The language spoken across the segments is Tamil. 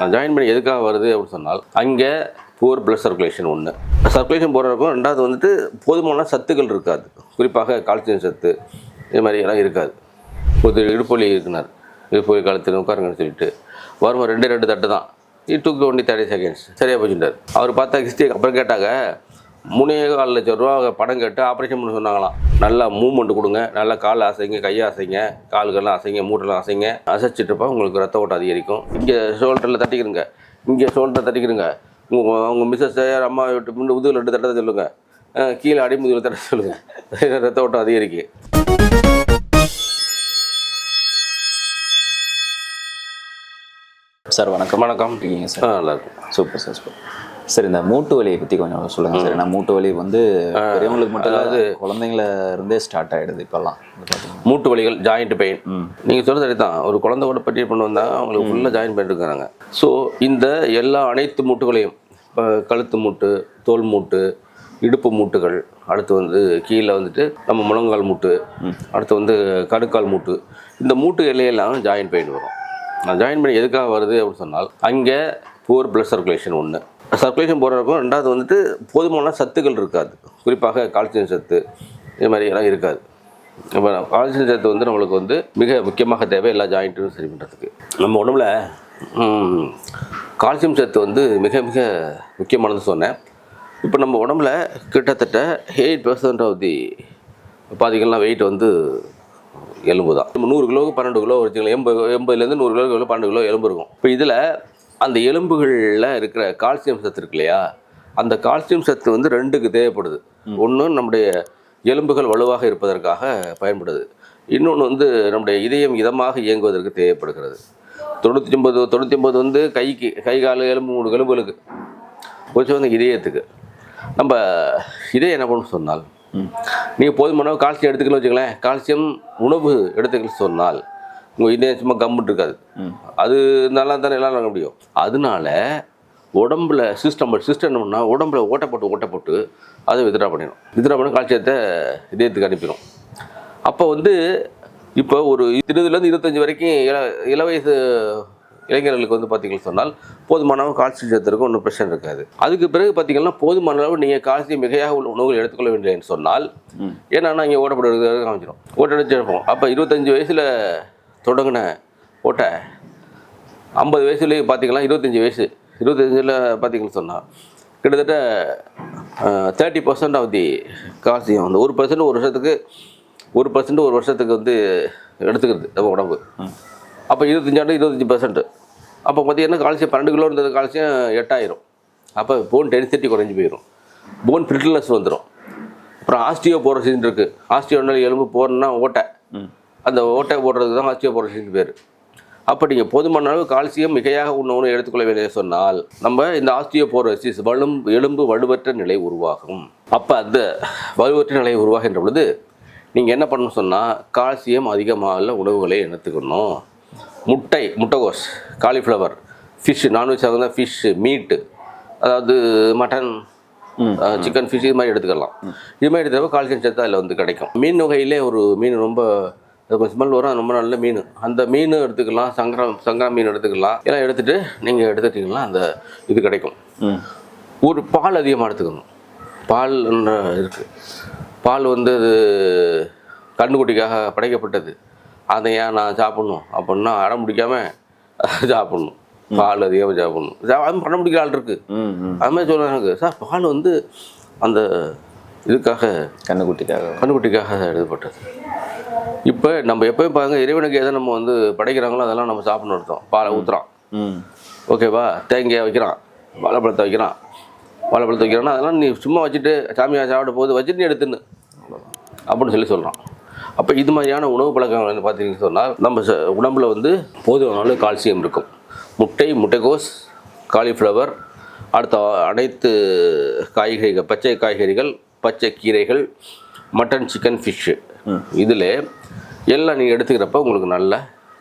நான் ஜாயின் பண்ணி எதுக்காக வருது அப்படின்னு சொன்னால் அங்கே புவர் பிளட் சர்க்குலேஷன் ஒன்று சர்க்குலேஷன் போகிறதுக்கும் ரெண்டாவது வந்துட்டு போதுமான சத்துக்கள் இருக்காது. குறிப்பாக கால்சியம் சத்து இது மாதிரி எல்லாம் இருக்காது. ஒரு இடுப்பொலி இருக்கிறார் இடுப்பொலி காலத்தில் உட்காருங்கன்னு சொல்லிட்டு வரும்போது ரெண்டு ரெண்டு தட்டு தான் it took only thirty seconds சரியாக போச்சுட்டார் அவர் பார்த்தா ஹிஸ்ட்ரி அப்புறம் கேட்டாங்க மூணே கால் லட்சம் ரூபா படம் கேட்டு ஆப்ரேஷன் பண்ண சொன்னாங்களாம். நல்லா மூவ்மெண்ட் கொடுங்க. நல்லா கால் அசைங்க கையை அசைங்க கால்கள்லாம் அசைங்க மூட்டெல்லாம் அசைங்க. அசைச்சிட்டுப்பா உங்களுக்கு ரத்த ஓட்டம் அதிகரிக்கும். இங்கே ஷோல்டரில் தட்டிக்கிறங்க இங்கே ஷோல்டர் தட்டிக்கிறங்க உங்கள் உங்கள் மிஸ்ஸஸ் அம்மா விட்டு முன்னு முதுகில் ரெண்டு தட்ட சொல்லுங்கள் கீழே அடிமுதுகில் தட்ட சொல்லுங்கள் ரத்த ஓட்டம் அதிகரிக்கும் சார் வணக்கம். வணக்கம். இருக்கீங்க சார். நல்லா இருக்கும். Super sir super. சார் இந்த மூட்டு வலியை பற்றி கொஞ்சம் சொல்லுங்கள் சார். நான் மூட்டு வலி வந்து பெரியவங்களுக்கு மட்டும் இல்லாது குழந்தைங்கள இருந்தே ஸ்டார்ட் ஆகிடுது இப்போல்லாம். மூட்டு வலிகள் ஜாயிண்ட் பெயின் நீங்கள் சொல்கிறது சரி தான் ஒரு குழந்தை கூட பற்றி பண்ண வந்தால் அவங்களுக்கு ஃபுல்லாக ஜாயின் பண்ணிருக்காங்க ஸோ இந்த எல்லா அனைத்து மூட்டுகளையும் இப்போ கழுத்து மூட்டு தோல் மூட்டு இடுப்பு மூட்டுகள் அடுத்து வந்து கீழே வந்துட்டு நம்ம முழங்கால் மூட்டு அடுத்து வந்து கணுக்கால் மூட்டு இந்த மூட்டு எல்லையெல்லாம் ஜாயின் பெயின் வரும். நான் ஜாயின் பண்ணி எதுக்காக வருது அப்படின்னு சொன்னால் அங்கே புவர் பிளட் சர்க்குலேஷன் ஒன்று சர்க்குலேஷன் போகிறதுக்கும் ரெண்டாவது வந்துட்டு போதுமான சத்துக்கள் இருக்காது. குறிப்பாக கால்சியம் சத்து இது மாதிரி எல்லாம் இருக்காது. இப்போ கால்சியம் சத்து வந்து நம்மளுக்கு வந்து மிக முக்கியமாக தேவை எல்லா ஜாயிண்ட்டும் சரி பண்ணுறதுக்கு நம்ம உடம்புல கால்சியம் சத்து வந்து மிக மிக முக்கியமானது சொன்னேன். இப்போ நம்ம உடம்புல கிட்டத்தட்ட எயிட் பர்சன்ட் ஆஃப் தி பார்த்தீங்கன்னா வெயிட் வந்து எலும்பு தான் நம்ம நூறு கிலோவுக்கு பன்னெண்டு கிலோ வச்சுக்கலாம் எண்பது எண்பதுலேருந்து நூறு கிலோ பன்னெண்டு கிலோ எலும்பு இருக்கும். இப்போ இதில் அந்த எலும்புகளில் இருக்கிற கால்சியம் சத்து இருக்கு இல்லையா? அந்த கால்சியம் சத்து வந்து ரெண்டுக்கு தேவைப்படுது. ஒன்று நம்முடைய எலும்புகள் வலுவாக இருப்பதற்காக பயன்படுது. இன்னொன்று வந்து நம்முடைய இதயம் இதமாக இயங்குவதற்கு தேவைப்படுகிறது. தொண்ணூற்றி ஒன்பது தொண்ணூற்றி ஒன்பது வந்து கைக்கு கை கால் எலும்பு மூணு எலும்புகளுக்கு கொஞ்சம் வந்து இதயத்துக்கு. நம்ம இதயம் என்ன பண்ணணும் சொன்னால் நீங்கள் போதுமான கால்சியம் எடுத்துக்கல வச்சுங்களேன் கால்சியம் உணவு எடுத்துக்கல சொன்னால் உங்கள் இதயம் சும்மா கம்முட்டு இருக்காது. அது நல்லா தானே எல்லாம் நடக்க முடியும். அதனால உடம்புல சிஸ்டம் சிஸ்டம் என்ன பண்ணால் உடம்புல ஓட்டப்பட்டு ஓட்டப்பட்டு அதை வித்ரா பண்ணிடும் வித்ரா பண்ணி கால்சியத்தை இதயத்துக்கு அனுப்பிடும் அப்போ வந்து இப்போ ஒரு இருபதுலேருந்து இருபத்தஞ்சி வரைக்கும் இள இள வயசு இளைஞர்களுக்கு வந்து பார்த்தீங்கன்னு சொன்னால் போதுமான அளவு கால்சியம் சேர்த்துருக்கும் ஒன்றும் பிரச்சனை இருக்காது. அதுக்கு பிறகு பார்த்தீங்கன்னா போதுமான அளவு நீங்கள் கால்சியம் மிகையாக உள்ள உணவுகள் எடுத்துக்கொள்ள வேண்டியன்னு சொன்னால் ஏன்னா இங்கே ஓட்டப்படுறது காமிச்சிடும் ஓட்டடிச்சு இருப்போம் அப்போ இருபத்தஞ்சி வயசில் தொடங்கின ஓட்டை ஐம்பது வயசுலேயே பார்த்தீங்கன்னா இருபத்தஞ்சி வயசு. இருபத்தஞ்சில் பார்த்தீங்கன்னு சொன்னால் கிட்டத்தட்ட thirty percent of the calcium வந்து ஒரு பர்சன்ட் ஒரு வருஷத்துக்கு ஒரு பர்சன்ட் ஒரு வருஷத்துக்கு வந்து எடுத்துக்கிறது நம்ம உடம்பு. அப்போ இருபத்தஞ்சாண்டு இருபத்தஞ்சி பர்சன்ட் அப்போ பார்த்தீங்கன்னா கால்சியம் பன்னெண்டு கிலோ இருந்தது கால்சியம் எட்டாயிரம். அப்போ போன் டென்சிட்டி குறைஞ்சி போயிடும் போன் ஃபிட்னஸ் வந்துடும் அப்புறம் ஆஸ்டியோ போரோசின் இருக்குது ஆஸ்டியோனால் எலும்பு போடணும்னா ஓட்டை. அந்த ஓட்டை போடுறதுக்கு தான் ஆஸ்டியோ போரோசின் பேர். அப்போ நீங்கள் போதுமான அளவு கால்சியம் மிகையாக உணவு எடுத்துக்கொள்ள வேண்டிய சொன்னால் நம்ம இந்த ஆஸ்டியோபோரோசிஸ் வலும்பு எலும்பு வலுவற்ற நிலை உருவாகும். அப்போ அந்த வலுவற்ற நிலை உருவாகின்ற பொழுது நீங்கள் என்ன பண்ணணும் சொன்னால் கால்சியம் அதிகமாக உணவுகளை எடுத்துக்கணும். முட்டை முட்டைகோஸ் காலிஃப்ளவர் ஃபிஷ் நான்வெஜ் சார்ந்த ஃபிஷ் மீட்டு அதாவது மட்டன் சிக்கன் ஃபிஷ் இது மாதிரி எடுத்துக்கலாம். இது மாதிரி எடுத்துக்கிறப்ப கால்சியம் சத்து அதில் வந்து கிடைக்கும். மீன் வகையிலே ஒரு மீன் ரொம்ப அது கொஞ்சம் ஸ்மெல் வரும் ரொம்ப நல்ல மீன். அந்த மீன் எடுத்துக்கலாம் சங்கரா சங்கரா மீன் எடுத்துக்கலாம். எல்லாம் எடுத்துகிட்டு நீங்கள் எடுத்துட்டிங்கன்னா அந்த இது கிடைக்கும். ஒரு பால் அதிகமாக எடுத்துக்கணும். பால் இருக்குது பால் வந்து அது கண்ணுக்குட்டிக்காக படைக்கப்பட்டது. அதை ஏன் நான் சாப்பிட்ணும்? அப்படின்னா அடம் பிடிக்காம சாப்பிட்ணும். பால் அதிகமாக சாப்பிட்ணும். அதுவும் பண்ண முடிக்கிற ஆள் இருக்குது அது மாதிரி சொல்கிறாங்க சார் பால் வந்து அந்த இதுக்காக கண்ணுக்குட்டிக்காக. கண்ணுக்குட்டிக்காக எழுதப்பட்டது இப்போ நம்ம எப்போயும் பாருங்க இறைவனுக்கு எதை நம்ம வந்து படைக்கிறாங்களோ அதெல்லாம் நம்ம சாப்பிடணும் அர்த்தம். பாலை ஊற்றுறான் ம். ஓகேவா? தேங்காய் வைக்கிறான். வாழைப்பழத்தை வைக்கிறான். வாழைப்பழத்தை வைக்கிறான்னா அதெல்லாம் நீ சும்மா வச்சுட்டு சாமியா சாப்பிட போது வச்சுட்டு நீ எடுத்துன்னு. அப்படின்னு சொல்லி சொல்கிறான் அப்போ இது மாதிரியான உணவு பழக்கங்கள் வந்து பார்த்தீங்கன்னு சொன்னால் நம்ம ச- உடம்புல வந்து போதுமான அளவு கால்சியம் இருக்கும். முட்டை முட்டைகோஸ் காலிஃப்ளவர் அடுத்த அனைத்து காய்கறிகள் பச்சை காய்கறிகள் பச்சை கீரைகள் மட்டன் சிக்கன் ஃபிஷ்ஷு. இதில் எல்லாம் நீங்கள் எடுத்துக்கிறப்ப உங்களுக்கு நல்ல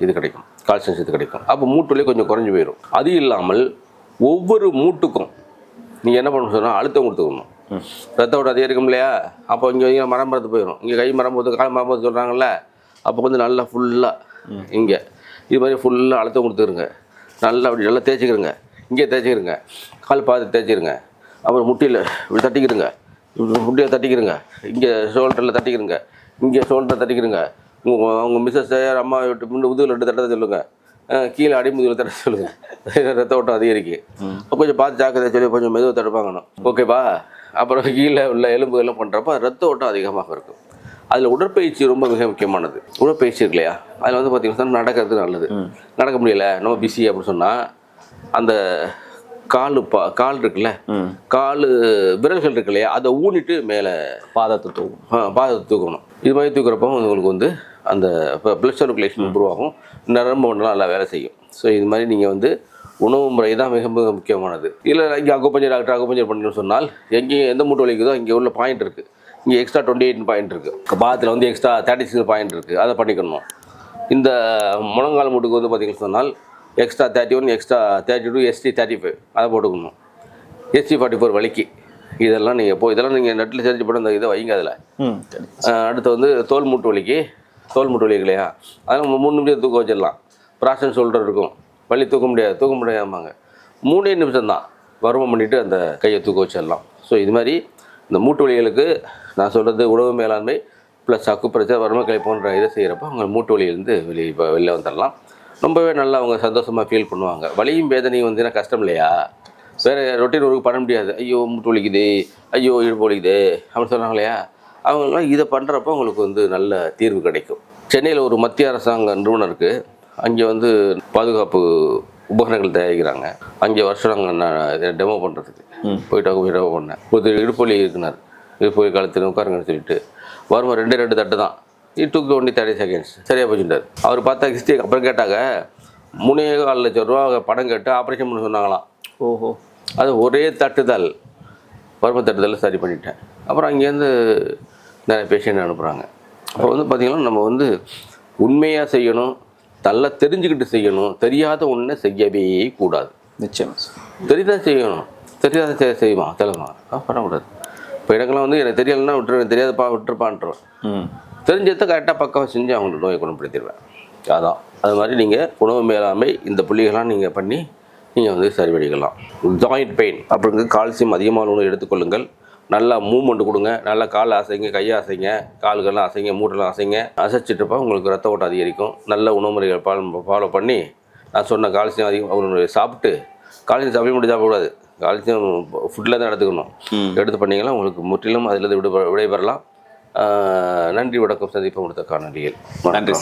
இது கிடைக்கும். கால்சியம் சத்து கிடைக்கும். அப்போ மூட்டுலேயே கொஞ்சம் குறைஞ்சி போயிடும் அது இல்லாமல் ஒவ்வொரு மூட்டுக்கும் நீங்கள் என்ன பண்ணணும் சொன்னால் அழுத்தம் கொடுத்துக்கணும். ரத்த ஓட்டம் அதிகரிக்கும் இல்லையா? அப்போ இங்கே இங்கே மரம் பறந்து போயிடும் இங்கே கை மரம் போது கால் மரம் போது சொல்கிறாங்கல்ல அப்போ வந்து நல்லா ஃபுல்லாக இங்கே. இது மாதிரி ஃபுல்லாக அழுத்தம் கொடுத்துருங்க நல்லா அப்படி நல்லா தேய்ச்சிக்கிறங்க இங்கே தேய்ச்சிக்கிறங்க கால் பார்த்து தேய்ச்சிருங்க அப்புறம் முட்டியில் இப்படி தட்டிக்கிறங்க முட்டியில் தட்டிக்கிறங்க இங்கே ஷோல்டரில் தட்டிக்கிறங்க இங்கே ஷோல்டரில் தட்டிக்கிறங்க உங்கள் அவங்க மிஸ்ஸஸ் அம்மா விட்டு முன்ன முதுகில் விட்டு தட்ட சொல்லுங்கள் கீழே அடிமுதுகில் தட்ட சொல்லுங்கள் ரத்த ஓட்டம் அதிகரிக்கும் அப்ப கொஞ்சம் பார்த்து ஜாக்கிரதை சொல்லி கொஞ்சம் மெதுவாக தடுப்பாங்கணும் ஓகேவா அப்புறம் கீழே உள்ள எலும்புகள்லாம் பண்ணுறப்ப ரத்த ஓட்டம் அதிகமாக இருக்கும். அதில் உடற்பயிற்சி ரொம்ப மிக முக்கியமானது. உடற்பயிற்சி இருக்கு இல்லையா? அதில் வந்து பார்த்தீங்கன்னா நடக்கிறது நல்லது. நடக்க முடியல. நம்ம பிஸி அப்படின்னு சொன்னால் அந்த கால் பா கால் இருக்குல்ல? கால் விரல்கள் இருக்கு இல்லையா? அதை ஊனிட்டு மேலே பாதத்தை தூக்கும் பாதத்தை தூக்கணும். இது மாதிரி தூக்குறப்போ உங்களுக்கு வந்து அந்த பிளட் சர்க்குலேஷன் இம்ப்ரூவ் ஆகும் நரம்பு மண்டலம் நல்லா வேலை செய்யும். ஸோ இது மாதிரி நீங்கள் வந்து உணவு முறை தான் மிக மிக முக்கியமானது. இல்லை இங்கே அக்குப்பஞ்சர் டாக்டர் அக்குப்பஞ்சர் பண்ணணும்னு சொன்னால் எங்கேயும் எந்த மூட்டு வலிக்குதோ இங்கே உள்ள பாயிண்ட் இருக்குது இங்கே எக்ஸ்ட்ரா டுவெண்ட்டி எயிட் பாயிண்ட் இருக்குது பாதத்தில் வந்து எக்ஸ்ட்ரா தேர்ட்டி சிக்ஸ் பாயிண்ட் இருக்குது அதை பண்ணிக்கணும். இந்த முழங்கால் மூட்டுக்கு வந்து பார்த்தீங்கன்னு சொன்னால் extra thirty one extra thirty two ST thirty five அதை போட்டுக்கணும். எஸ்டி ஃபார்ட்டி ஃபோர் வலிக்கு. இதெல்லாம் நீங்கள் போ இதெல்லாம் நீங்கள் நெட்டில் செஞ்சு போட்டு அந்த இதை வைங்க அதில். அடுத்து வந்து தோல் மூட்டு வலிக்கு. தோல் மூட்டு வலி இல்லையா? அதெல்லாம் மூணு நிமிஷம் தூக்க வச்சிடலாம். ப்ராஷன் ஷோல்டர் இருக்கும். வலி தூக்க முடியாது தூக்க முடியாமாங்க மூணே நிமிஷம் தான் வருமம் பண்ணிவிட்டு அந்த கையை தூக்க வச்சிடலாம். ஸோ இது மாதிரி இந்த மூட்டு வலிகளுக்கு நான் சொல்கிறது உணவு மேலாண்மை ப்ளஸ் அக்குப்பிரச்சர் வறுமக்கலை போன்ற இதை செய்கிறப்ப அவங்க மூட்டு வலியிலேருந்து வெளியே இப்போ வெளில வந்துடலாம். ரொம்பவே நல்லா அவங்க சந்தோஷமாக ஃபீல் பண்ணுவாங்க. வலியும் வேதனையும் வந்துன்னா கஷ்டம் இல்லையா? வேறு ரொட்டீன் ஒர்க் பண்ண முடியாது. ஐயோ மூட்டு வலிக்குது. ஐயோ இடுப்பு வலிக்குது. அப்படின்னு சொன்னாங்க இல்லையா? அவங்களாம் இதை பண்ணுறப்போ உங்களுக்கு வந்து நல்ல தீர்வு கிடைக்கும். சென்னையில் ஒரு மத்திய அரசாங்க நிறுவனம் இருக்குது அங்கே வந்து பாதுகாப்பு உபகரணங்கள் தயாரிக்கிறாங்க. அங்கே வருஷம் நாங்கள் டெமோ பண்ணுறதுக்கு போயிட்டு அவங்க டெமோ பண்ணேன். ஒரு இடுப்பு வலி இருக்கிறார் இடுப்பு வலி காலத்தில் உட்காருங்கன்னு சொல்லிட்டு. வருமா ரெண்டு ரெண்டு தட்டு தான். It took only thirty seconds சரியாக போச்சுட்டார் அவர் பார்த்தா ஹிஸ்ட்ரி அப்புறம் கேட்டாங்க மூணே கால் லட்சம் ரூபா பணம் கேட்டு ஆப்ரேஷன் பண்ண சொன்னாங்களாம். ஓஹோ. அது ஒரே தட்டுதல் வறுமை தட்டுதல் சரி பண்ணிட்டேன். அப்புறம் அங்கேருந்து நிறைய பேஷண்ட் அனுப்புகிறாங்க அப்போ வந்து பார்த்திங்கன்னா நம்ம வந்து உண்மையாக செய்யணும் நல்லா தெரிஞ்சுக்கிட்டு செய்யணும் தெரியாத ஒன்றை செய்யவே கூடாது. நிச்சயம் தெரியாத செய்யணும். தெரியாத செய் செய்வான் தெலுங்கான் பண்ணக்கூடாது. இப்போ எனக்கெல்லாம் வந்து எனக்கு தெரியலைன்னா விட்டுருவேன் தெரியாதப்பா விட்டுருப்பான்றேன். ம். தெரிஞ்சதை கரெக்டாக பக்காவாக செஞ்சு அவங்களுக்கு நோயை குணப்படுத்திடுவேன். அதான். அது மாதிரி நீங்கள் உணவு மேலாண்மை இந்த புள்ளிகள்லாம் நீங்கள் பண்ணி நீங்கள் வந்து சரி பண்ணிக்கலாம். ஜாயிண்ட் பெயின் அப்படிங்க கால்சியம் அதிகமான உணவு எடுத்துக்கொள்ளுங்கள் நல்லா மூவ்மெண்ட் கொடுங்க. நல்லா கால் அசைங்க கையை அசைங்க கால்கள்லாம் அசைங்க மூட்டெல்லாம் அசைங்க. அசைச்சிட்ருப்பா உங்களுக்கு ரத்த ஓட்டம் அதிகரிக்கும். நல்ல உணவு முறைகள் ஃபாலோ ஃபாலோ பண்ணி நான் சொன்ன கால்சியம் அதிகம் அவங்க சாப்பிட்டு கால்சியம் சப்ளிமெண்ட் சாப்பிடக்கூடாது கால்சியம் ஃபுட்டில் தான் எடுத்துக்கணும். எடுத்து பண்ணீங்கன்னா உங்களுக்கு முற்றிலும் அதிலிருந்து விடு விடைபெறலாம். நன்றி வணக்கம் சந்திப்போம் கொடுத்த காணொலியில் நன்றி